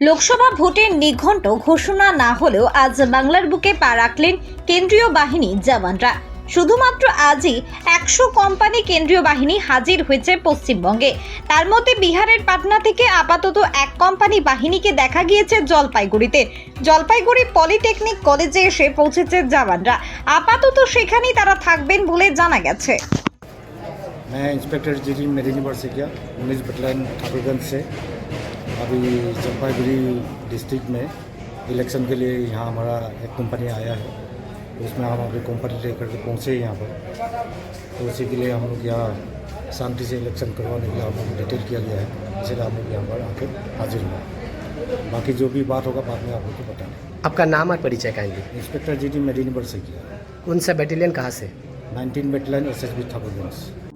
লোকসভা ভোটের নিঘণ্ট ঘোষণা না হলেও আজ বাংলার বুকে পা রাখলেন কেন্দ্রীয় বাহিনী জওয়ানরা শুধুমাত্র আজই একশো কোম্পানি কেন্দ্রীয় বাহিনী হাজির হয়েছে পশ্চিমবঙ্গে তার মধ্যে বিহারের পাটনা থেকে আপাতত এক কোম্পানি বাহিনীকে দেখা গিয়েছে জলপাইগুড়িতে জলপাইগুড়ি পলিটেকনিক কলেজে এসে পৌঁছেছে জওয়ানরা আপাতত সেখানেই তারা থাকবেন বলে জানা গেছে मैं इंस्पेक्टर जी डी मेरिनी बरसिकिया उन्नीस बटालियन ठाकुरगंज से अभी जलपाईगुड़ी डिस्ट्रिक्ट में इलेक्शन के लिए यहाँ हमारा एक कंपनी आया है। उसमें हम अपनी कंपनी लेकर के पहुँचे यहाँ पर। तो उसी के लिए हम लोग यहाँ शांति से इलेक्शन करवाने के लिए हम लोग डिटेल किया गया है। इसलिए हम लोग यहाँ पर आके हाजिर हुए बाकी जो भी बात होगा बाद में आप लोग को बताएँगे। आपका नाम और परिचय कहेंगे इंस्पेक्टर जी डी मेरिनी बरसिकिया कौन सा बैटालियन कहाँ से? Nineteen battalion S S B